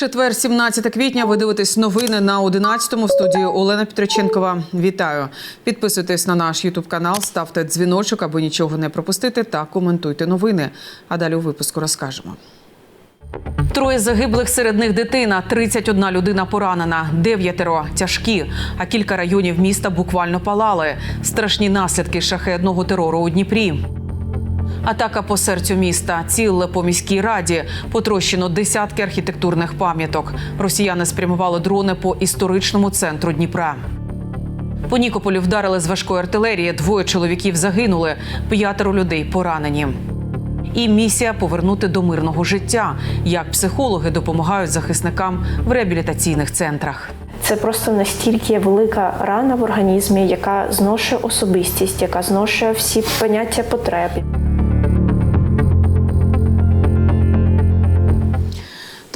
Четвер, 17 квітня. Ви дивитесь новини на 11-му в студії Олена Петриченкова. Вітаю! Підписуйтесь на наш Ютуб канал, ставте дзвіночок, аби нічого не пропустити, та коментуйте новини. А далі у випуску розкажемо. Троє загиблих серед них дитина, 31 людина поранена, дев'ятеро тяжкі. А кілька районів міста буквально палали. Страшні наслідки шахедного терору у Дніпрі. Атака по серцю міста, ціле по міській раді, потрощено десятки архітектурних пам'яток. Росіяни спрямували дрони по історичному центру Дніпра. По Нікополі вдарили з важкої артилерії. Двоє чоловіків загинули, п'ятеро людей поранені. І місія повернути до мирного життя, як психологи допомагають захисникам в реабілітаційних центрах. Це просто настільки велика рана в організмі, яка зношує особистість, яка зношує всі поняття потреб.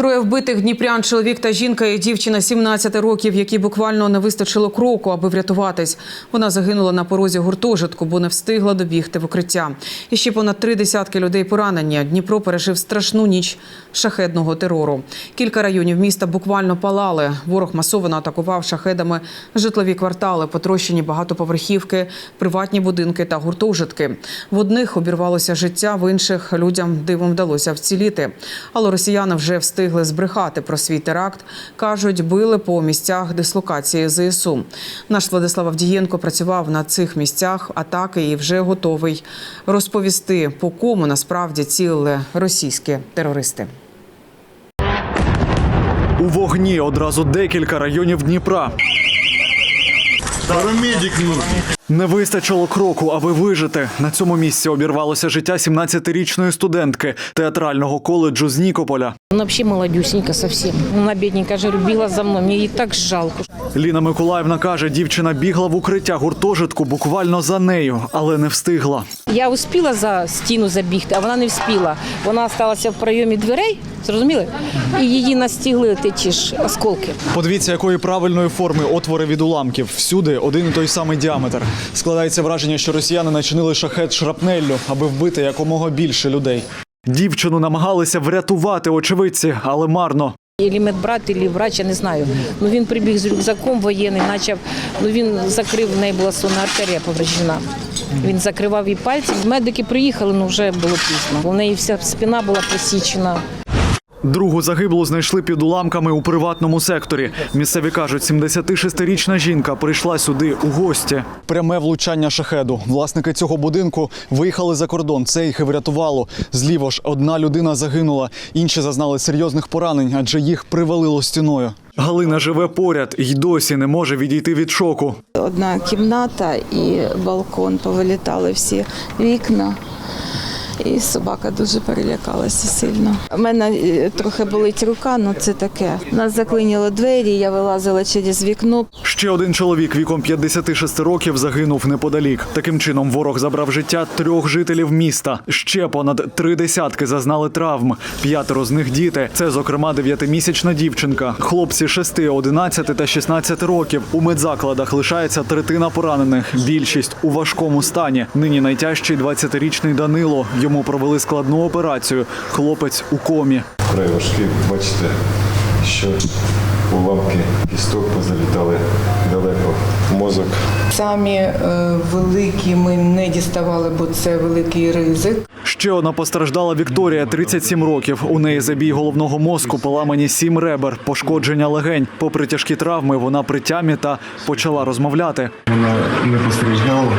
Троє вбитих дніпрян, чоловік та жінка і дівчина 17 років, які буквально не вистачило кроку, аби врятуватись. Вона загинула на порозі гуртожитку, бо не встигла добігти в укриття. І ще понад три десятки людей поранені. Дніпро пережив страшну ніч шахедного терору. Кілька районів міста буквально палали. Ворог масово атакував шахедами житлові квартали, потрощені багатоповерхівки, приватні будинки та гуртожитки. В одних обірвалося життя, в інших людям дивом вдалося вціліти. Але росіяни вже встигли збрехати про свій теракт. кажуть, били по місцях дислокації ЗСУ. Наш Владислав Авдієнко працював на цих місцях атаки і вже готовий розповісти, по кому насправді цілили російські терористи. У вогні одразу декілька районів Дніпра. Парамедик нужен. Не вистачило кроку, аби вижити. На цьому місці обірвалося життя 17-річної студентки театрального коледжу з Нікополя. Она вообще молодюсенька совсем. Она бедненькая же любила за мной. Мне ей так жалко. Ліна Миколаївна каже, дівчина бігла в укриття гуртожитку буквально за нею, але не встигла. Я успіла за стіну забігти, а вона не вспіла. Вона залишилася в прийомі дверей, зрозуміли? І її настігли ті ж осколки. Подивіться, якої правильної форми отвори від уламків. Всюди один і той самий діаметр. Складається враження, що росіяни начинили шахет шрапнеллю, аби вбити якомога більше людей. Дівчину намагалися врятувати очевидці, але марно. Ілі медбрат, ілі врач, я не знаю. Ну він прибіг з рюкзаком воєнний, почав. Ну він закрив, в неї була сонна артерія повреждена. Він закривав їй пальці. Медики приїхали, ну вже було пізно. У неї вся спина була посічена. Другу загиблу знайшли під уламками у приватному секторі. Місцеві кажуть, 76-річна жінка прийшла сюди у гості. Пряме влучання шахеду. Власники цього будинку виїхали за кордон. Це їх і врятувало. Зліво ж одна людина загинула, інші зазнали серйозних поранень, адже їх привалило стіною. Галина живе поряд і й досі не може відійти від шоку. Одна кімната і балкон повилітали всі вікна. І собака дуже перелякалася сильно. У мене е, трохи болить рука, ну це таке. Нас заклиніло двері, я вилазила через вікно. Ще один чоловік віком 56 років загинув неподалік. Таким чином ворог забрав життя трьох жителів міста. Ще понад три десятки зазнали травм. П'ятеро з них діти. Це, зокрема, дев'ятимісячна дівчинка. Хлопці 6, 11 та 16 років. У медзакладах лишається третина поранених. Більшість у важкому стані. Нині найтяжчий 20-річний Данило. Йому провели складну операцію. Хлопець у комі. Край важкий, бачите, що уламки кісток позалітали далеко в мозок. Самі е, великі ми не діставали, бо це великий ризик. Ще одна постраждала Вікторія, 37 років. У неї забій головного мозку, поламані сім ребер, пошкодження легень. Попри тяжкі травми, вона при тямі та почала розмовляти. Вона не постраждала.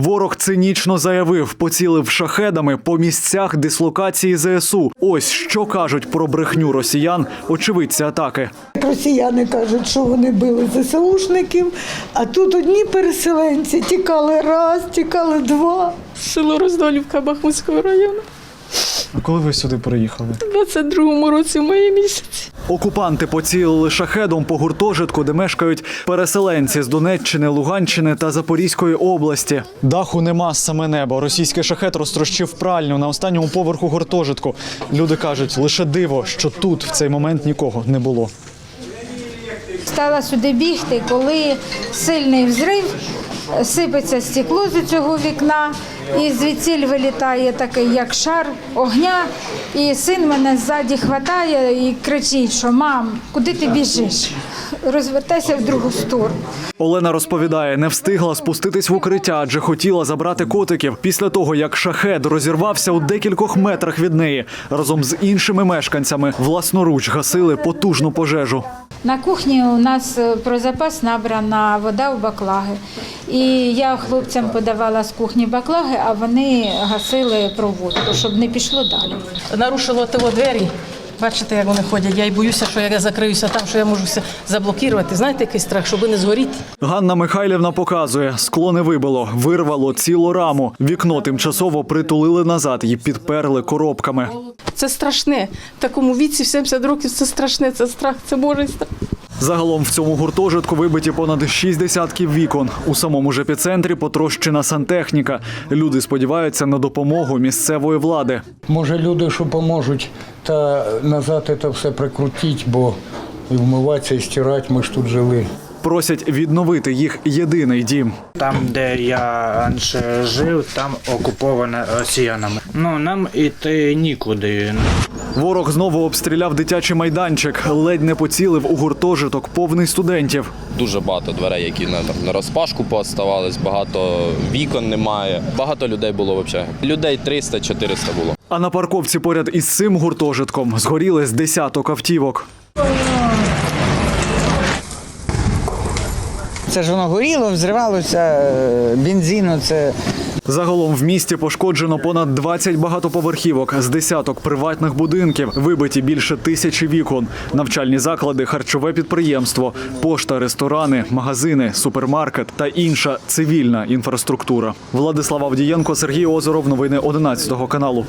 Ворог цинічно заявив, поцілив шахедами по місцях дислокації ЗСУ. Ось що кажуть про брехню росіян, очевидці атаки. Росіяни кажуть, що вони били ЗСУшників, а тут одні переселенці тікали раз, тікали два. Село Роздолівка Бахмутського району. А коли ви сюди приїхали? У 22-му році в мої місяці. Окупанти поцілили шахедом по гуртожитку, де мешкають переселенці з Донеччини, Луганщини та Запорізької області. Даху нема саме небо. Російський шахет розтрощив пральню на останньому поверху гуртожитку. Люди кажуть, лише диво, що тут в цей момент нікого не було. Стала сюди бігти, коли сильний взрив сипеться стекло з цього вікна, і звідси вилітає такий як шар огня. І син мене ззаді хватає і кричить, що мам, куди ти біжиш? Розвертайся в другу сторону. Олена розповідає, не встигла спуститись в укриття, адже хотіла забрати котиків після того, як шахед розірвався у декількох метрах від неї. Разом з іншими мешканцями власноруч гасили потужну пожежу. На кухні у нас е, про запас набрана вода в баклаги. І я хлопцям подавала з кухні баклаги, а вони гасили проводку, щоб не пішло далі. нарушило того двері. Бачите, як вони ходять. Я й боюся, що як я закриюся там, що я можу все заблокувати. Знаєте, який страх, щоб не згоріти. Ганна Михайлівна показує, скло не вибило, вирвало цілу раму. Вікно тимчасово притулили назад і підперли коробками. Це страшне. В такому віці, в 70 років, це страшне, це страх, це божий страх. Загалом в цьому гуртожитку вибиті понад шість десятків вікон. У самому ж епіцентрі потрощена сантехніка. Люди сподіваються на допомогу місцевої влади. Може, люди, що поможуть, та назад це все прикрутити, бо і вмиватися, і стирати, ми ж тут жили. Просять відновити їх єдиний дім. Там, де я раніше жив, там окуповане росіянами. Ну нам іти нікуди. Ворог знову обстріляв дитячий майданчик, ледь не поцілив у гуртожиток повний студентів. Дуже багато дверей, які на, там, на розпашку пооставались, багато вікон немає. Багато людей було взагалі. Людей 300-400 було. А на парковці поряд із цим гуртожитком згоріли з десяток автівок. Це ж воно горіло, взривалося е, бензину. Це Загалом в місті пошкоджено понад 20 багатоповерхівок з десяток приватних будинків, вибиті більше тисячі вікон, навчальні заклади, харчове підприємство, пошта, ресторани, магазини, супермаркет та інша цивільна інфраструктура. Владислав Авдієнко, Сергій Озеров. Новини 11 каналу.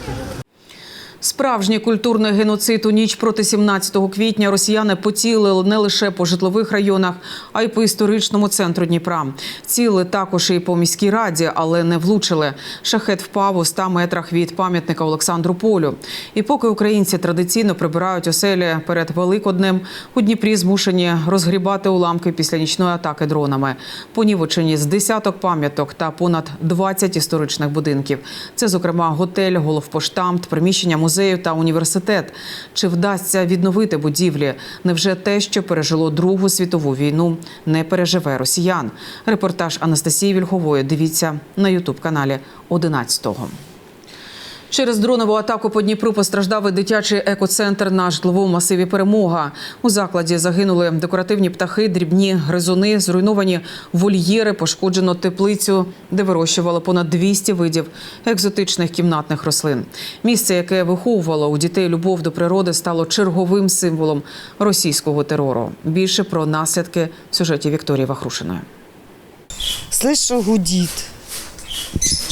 Справжній культурний геноцид у ніч проти 17 квітня росіяни поцілили не лише по житлових районах, а й по історичному центру Дніпра. Ціли також і по міській раді, але не влучили. Шахет впав у 100 метрах від пам'ятника Олександру Полю. І поки українці традиційно прибирають оселі перед Великоднем, у Дніпрі змушені розгрібати уламки після нічної атаки дронами. Понівечені з десяток пам'яток та понад 20 історичних будинків. Це, зокрема, готель, головпоштамт, приміщення музею та університет. Чи вдасться відновити будівлі? Невже те, що пережило Другу світову війну, не переживе росіян? Репортаж Анастасії Вільхової. Дивіться на ютуб каналі 11-го. Через дронову атаку по Дніпру постраждав і дитячий екоцентр на житловому масиві Перемога. У закладі загинули декоративні птахи, дрібні гризуни, зруйновані вольєри, пошкоджено теплицю, де вирощували понад 200 видів екзотичних кімнатних рослин. Місце, яке виховувало у дітей любов до природи, стало черговим символом російського терору. Більше про наслідки в сюжеті Вікторії Вахрушиної. Слышу, що гудить.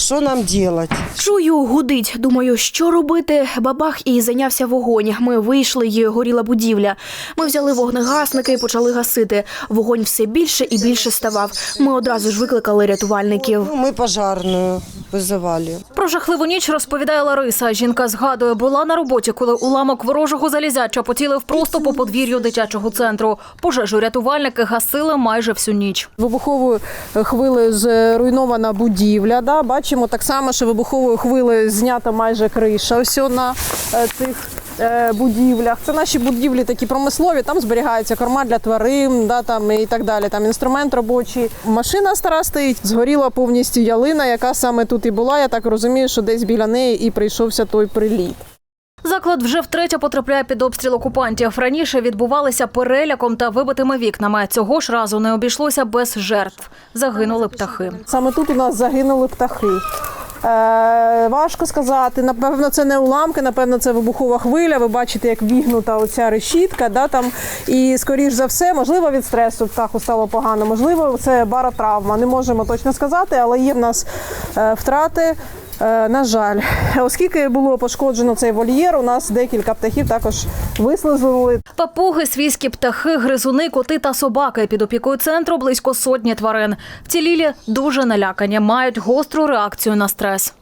Що нам робити? Чую, гудить. Думаю, що робити. Бабах і зайнявся вогонь. Ми вийшли, і горіла будівля. Ми взяли вогнегасники і почали гасити. Вогонь все більше і більше ставав. Ми одразу ж викликали рятувальників. Ну, Ми пожарну визивали. Про жахливу ніч розповідає Лариса. Жінка згадує, була на роботі, коли уламок ворожого залізяча поцілив просто по подвір'ю дитячого центру. Пожежу рятувальники гасили майже всю ніч. Вибуховою хвилею зруйнована будівля. Да? Бачимо так само, що вибуховою хвилею знята майже криша. Ось на е, цих е, будівлях. Це наші будівлі такі промислові. Там зберігається корма для тварин, да, там і так далі. Там інструмент робочий. Машина стара стоїть, згоріла повністю ялина, яка саме тут і була. Я так розумію, що десь біля неї і прийшовся той приліт. Заклад вже втретє потрапляє під обстріл окупантів. Раніше відбувалися переляком та вибитими вікнами. Цього ж разу не обійшлося без жертв. Загинули птахи. Саме тут у нас загинули птахи. Е, важко сказати. Напевно, це не уламки, напевно, це вибухова хвиля. Ви бачите, як вігнута оця решітка. Да, там. І, скоріш за все, можливо, від стресу птаху стало погано, можливо, це баротравма. Не можемо точно сказати, але є в нас е, втрати. Е, На жаль, оскільки було пошкоджено цей вольєр, у нас декілька птахів також вислизнули. Папуги, свійські птахи, гризуни, коти та собаки. Під опікою центру близько сотні тварин. Вцілілі дуже налякані, мають гостру реакцію на стрес.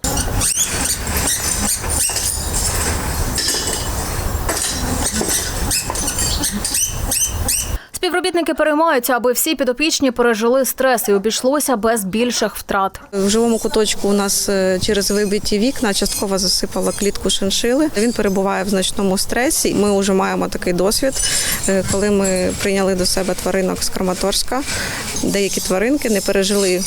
Співробітники переймаються, аби всі підопічні пережили стрес і обійшлося без більших втрат. В живому куточку у нас е, через вибиті вікна частково засипала клітку шиншили. Він перебуває в значному стресі. Ми вже маємо такий досвід, е, коли ми прийняли до себе тваринок з Краматорська. Деякі тваринки не пережили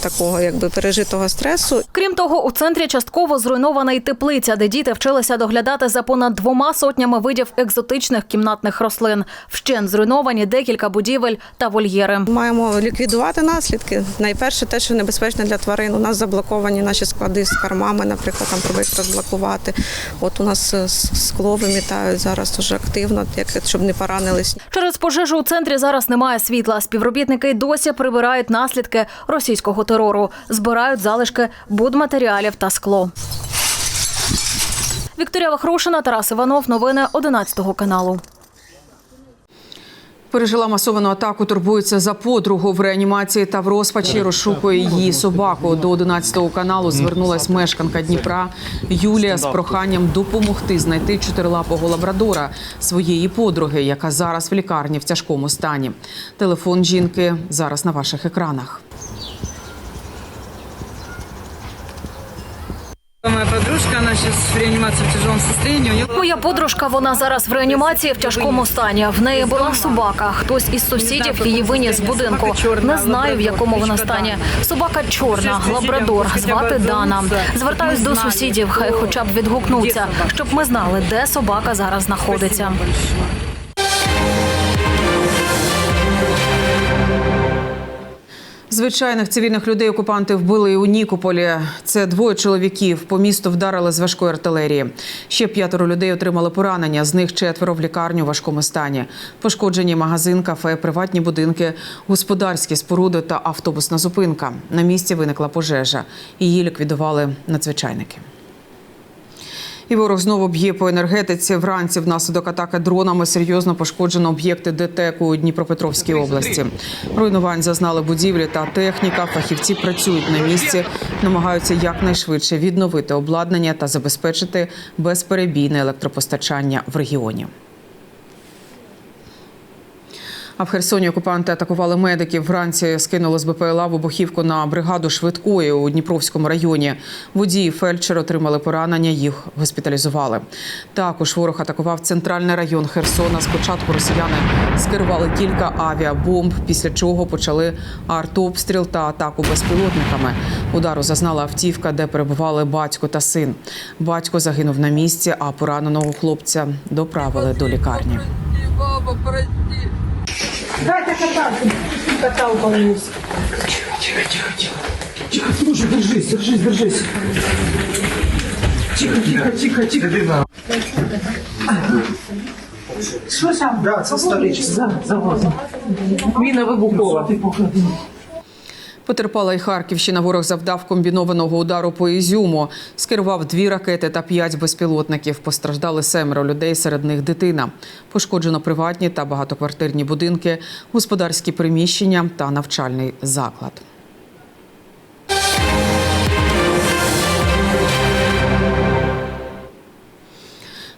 такого якби пережитого стресу. Крім того, у центрі частково зруйнована й теплиця, де діти вчилися доглядати за понад двома сотнями видів екзотичних кімнатних рослин. Вщент зруйновані декілька будівель та вольєри. Маємо ліквідувати наслідки. Найперше, те, що небезпечно для тварин. У нас заблоковані наші склади з кормами, наприклад, там їх розблокувати. От у нас е, скло вимітають зараз дуже активно, як щоб не поранились. Через пожежу у центрі зараз немає світла. Співробітники досі прибирають наслідки російського терору, збирають залишки будматеріалів та скло. Вікторія Вахрушина, Тарас Іванов. Новини 11 каналу. Пережила масовану атаку, турбується за подругу в реанімації та в розпачі розшукує її собаку. До 11 каналу звернулась мешканка Дніпра Юлія з проханням допомогти знайти чотирилапого лабрадора своєї подруги, яка зараз в лікарні в тяжкому стані. Телефон жінки зараз на ваших екранах. Моя подружка, она сейчас в реанимации в состоянии. Нее Моя подружка, вона зараз в реанімації в тяжкому стані. В неї була собака. Хтось із сусідів її виніс з будинку. Не знаю, в якому вона стані. Собака чорна, лабрадор, звати Дана. Звертаюсь до сусідів, хай хоча б відгукнуться, щоб ми знали, де собака зараз знаходиться. Звичайних цивільних людей окупанти вбили у Нікополі. Це двоє чоловіків. По місту вдарили з важкої артилерії. Ще п'ятеро людей отримали поранення. З них четверо в лікарню у важкому стані. Пошкоджені магазин, кафе, приватні будинки, господарські споруди та автобусна зупинка. На місці виникла пожежа. Її ліквідували надзвичайники. І ворог знову б'є по енергетиці. Вранці внаслідок атаки дронами серйозно пошкоджено об'єкти ДТЕК у Дніпропетровській області. Руйнувань зазнали будівлі та техніка. Фахівці працюють на місці, намагаються якнайшвидше відновити обладнання та забезпечити безперебійне електропостачання в регіоні. А в Херсоні окупанти атакували медиків. Вранці скинули з БПЛА вибухівку на бригаду швидкої у Дніпровському районі. Водії фельдшер отримали поранення, їх госпіталізували. Також ворог атакував центральний район Херсона. Спочатку росіяни скерували кілька авіабомб, після чого почали артобстріл та атаку безпілотниками. Удару зазнала автівка, де перебували батько та син. Батько загинув на місці, а пораненого хлопця доправили до лікарні. Дайте каталку. Каталку вниз. Тихо, тихо, тихо, тихо. Тихо, слушай, держись, держись, держись. Тихо, тихо, тихо, тихо. Що там? Да, це столичка. За, завозом. Міна вибухова. Потерпала й Харківщина. Ворог завдав комбінованого удару по Ізюму. Скерував дві ракети та п'ять безпілотників. Постраждали семеро людей, серед них дитина. Пошкоджено приватні та багатоквартирні будинки, господарські приміщення та навчальний заклад.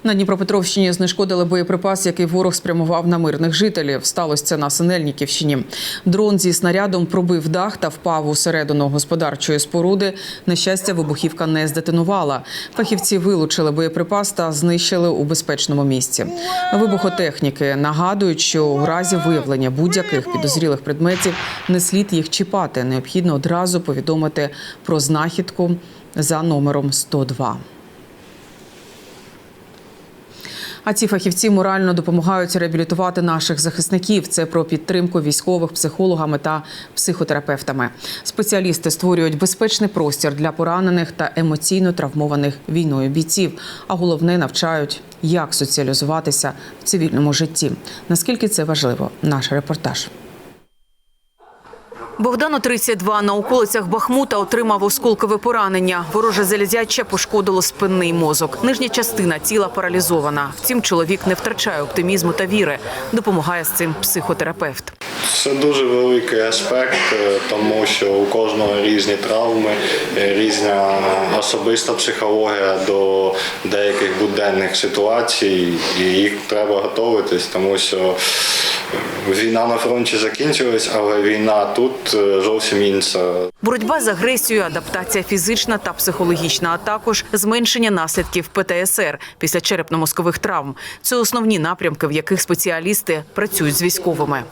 На Дніпропетровщині знешкодили боєприпас, який ворог спрямував на мирних жителів. Сталося це на Синельниківщині. Дрон зі снарядом пробив дах та впав усередину господарчої споруди. На щастя, вибухівка не здетонувала. Фахівці вилучили боєприпас та знищили у безпечному місці. Вибухотехніки нагадують, що у разі виявлення будь-яких підозрілих предметів не слід їх чіпати. Необхідно одразу повідомити про знахідку за номером 102. А ці фахівці морально допомагають реабілітувати наших захисників. Це про підтримку військових психологами та психотерапевтами. Спеціалісти створюють безпечний простір для поранених та емоційно травмованих війною бійців. А головне навчають, як соціалізуватися в цивільному житті. Наскільки це важливо? Наш репортаж. Богдану 32 на околицях Бахмута отримав осколкове поранення. Вороже залізяче пошкодило спинний мозок. Нижня частина тіла паралізована. Втім, чоловік не втрачає оптимізму та віри. Допомагає з цим психотерапевт. Це дуже великий аспект, е, тому що у кожного різні травми, е, різна особиста психологія до деяких буденних ситуацій, і їх треба готуватись, тому що війна на фронті закінчилась, але війна тут е, зовсім інша. Боротьба з агресією, адаптація фізична та психологічна, а також зменшення наслідків ПТСР після черепно-мозкових травм. Це основні напрямки, в яких спеціалісти працюють з військовими.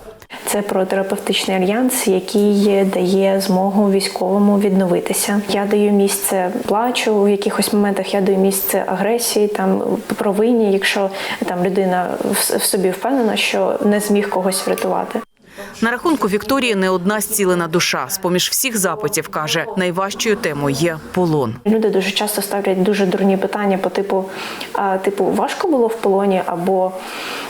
Це про терапевтичний альянс, який дає змогу військовому відновитися. Я даю місце плачу в якихось моментах. Я даю місце агресії, там провині, якщо там людина в собі впевнена, що не зміг когось врятувати. На рахунку Вікторії не одна зцілена душа. З поміж всіх запитів каже, найважчою темою є полон. Люди дуже часто ставлять дуже дурні питання по типу: а, типу, важко було в полоні, або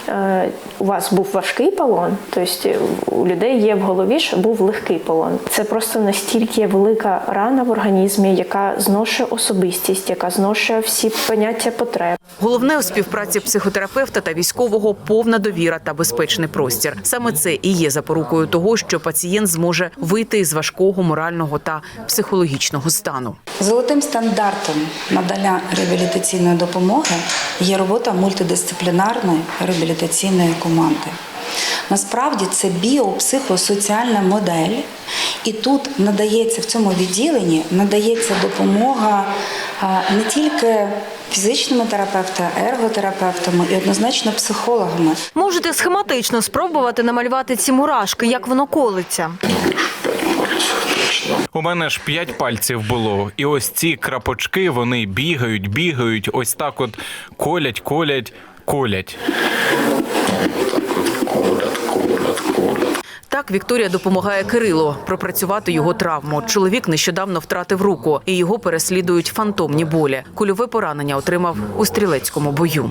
е, у вас був важкий полон. Тобто у людей є в голові, що був легкий полон. Це просто настільки велика рана в організмі, яка зношує особистість, яка зношує всі поняття потреб. Головне у співпраці психотерапевта та військового повна довіра та безпечний простір. Саме це і є запорукою того, що пацієнт зможе вийти із важкого морального та психологічного стану. Золотим стандартом надання реабілітаційної допомоги є робота мультидисциплінарної реабілітаційної команди. Насправді це біопсихосоціальна модель, і тут надається в цьому відділенні надається допомога не тільки фізичними терапевтами, ерготерапевтами і однозначно психологами. Можете схематично спробувати намалювати ці мурашки, як воно колиться. У мене ж п'ять пальців було, і ось ці крапочки вони бігають, бігають, ось так от колять, колять, колять. Так Вікторія допомагає Кирилу пропрацювати його травму. Чоловік нещодавно втратив руку, і його переслідують фантомні болі. Кульове поранення отримав у стрілецькому бою.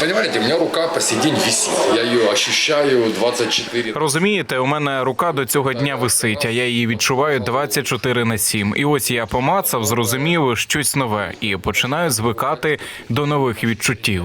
Понимаете, у меня рука по сей день висит. Я ее ощущаю 24 Розумієте, у мене рука до цього дня висить, а я її відчуваю 24 на 7. І ось я помацав, зрозумів щось нове і починаю звикати до нових відчуттів.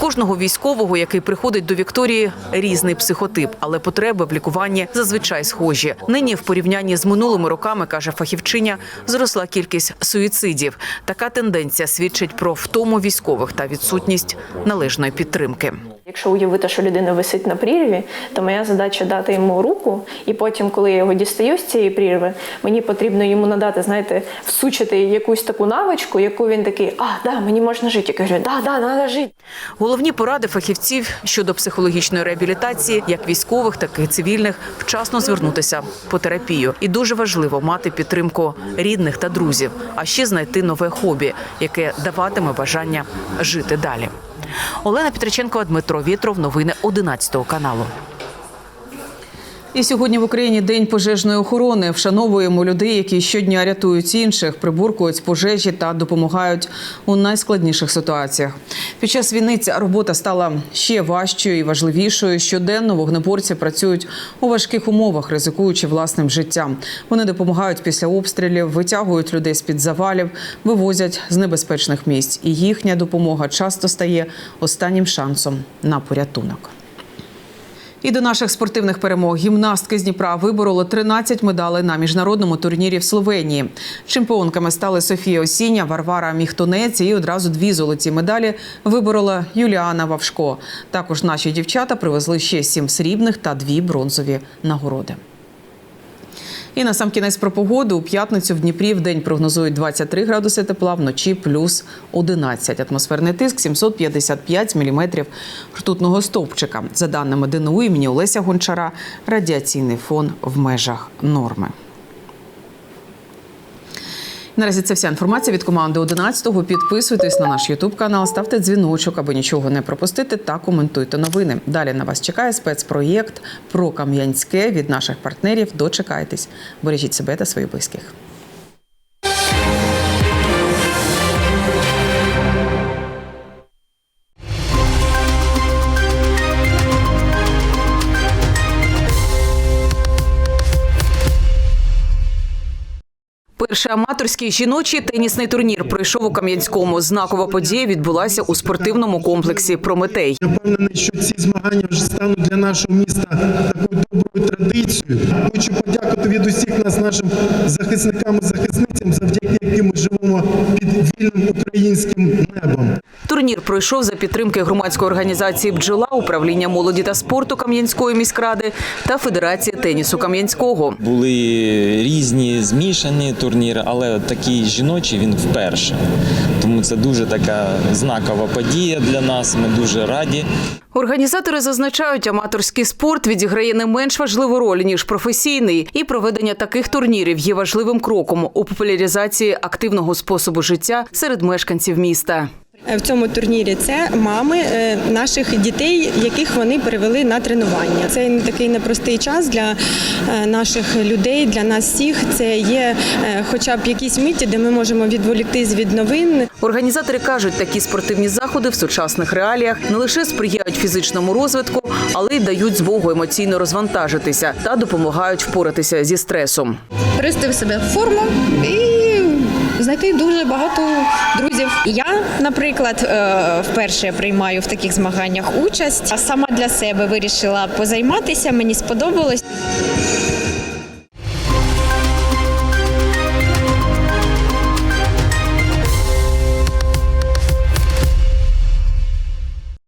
Кожного військового, який приходить до Вікторії, різний психотип, але потреби в лікуванні зазвичай схожі. Нині в порівнянні з минулими роками, каже фахівчиня, зросла кількість суїцидів. Така тенденція свідчить про втому військових та відсутність належної підтримки. Якщо уявити, що людина висить на прірві, то моя задача дати йому руку, і потім, коли я його дістаю з цієї прірви, мені потрібно йому надати, знаєте, всучити якусь таку навичку, яку він такий, а да, мені можна жити. Я кажу, да, да, треба жити. Головні поради фахівців щодо психологічної реабілітації, як військових, так і цивільних, вчасно звернутися по терапію. І дуже важливо мати підтримку рідних та друзів, а ще знайти нове хобі, яке даватиме бажання жити далі. Олена Петриченкова, Дмитро Вітров, Новини 11 каналу. І сьогодні в Україні день пожежної охорони. Вшановуємо людей, які щодня рятують інших, прибуркують пожежі та допомагають у найскладніших ситуаціях. Під час війни ця робота стала ще важчою і важливішою. Щоденно вогнеборці працюють у важких умовах, ризикуючи власним життям. Вони допомагають після обстрілів, витягують людей з під завалів, вивозять з небезпечних місць. І їхня допомога часто стає останнім шансом на порятунок. І до наших спортивних перемог гімнастки з Дніпра вибороли 13 медалей на міжнародному турнірі в Словенії. Чемпіонками стали Софія Осіння, Варвара Міхтунець і одразу дві золоті медалі виборола Юліана Вавшко. Також наші дівчата привезли ще сім срібних та дві бронзові нагороди. І на сам кінець про погоду у п'ятницю в Дніпрі в день прогнозують 23 градуси тепла, вночі плюс 11. Атмосферний тиск 755 міліметрів ртутного стовпчика. За даними ДНУ імені Олеся Гончара, радіаційний фон в межах норми. Наразі це вся інформація від команди 11-го. Підписуйтесь на наш Ютуб канал, ставте дзвіночок, аби нічого не пропустити, та коментуйте новини. Далі на вас чекає спецпроєкт про Кам'янське від наших партнерів. Дочекайтесь. Бережіть себе та своїх близьких. Перший аматорський жіночий тенісний турнір пройшов у Кам'янському. Знакова подія відбулася у спортивному комплексі Прометей. Я впевнений, що ці змагання вже стануть для нашого міста такою доброю традицією. Хочу подякувати від усіх нас нашим захисникам і захисницям, завдяки яким ми живемо під вільним українським небом. Турнір пройшов за підтримки громадської організації Бджола, управління молоді та спорту Кам'янської міськради та Федерації тенісу Кам'янського. Були різні змішані турніри, але такий жіночий він вперше. Тому це дуже така знакова подія для нас. Ми дуже раді. Організатори зазначають, аматорський спорт відіграє не менш важливу роль ніж професійний, і проведення таких турнірів є важливим кроком у популяризації активного способу життя серед мешканців міста. В цьому турнірі це мами е, наших дітей, яких вони перевели на тренування. Це не такий непростий час для е, наших людей, для нас всіх. Це є е, хоча б якісь миті, де ми можемо відволіктись від новин. Організатори кажуть, такі спортивні заходи в сучасних реаліях не лише сприяють фізичному розвитку, але й дають змогу емоційно розвантажитися та допомагають впоратися зі стресом. привести в себе в форму і знайти дуже багато друзів. Я, наприклад, е, вперше приймаю в таких змаганнях участь, а сама для себе вирішила позайматися. Мені сподобалось.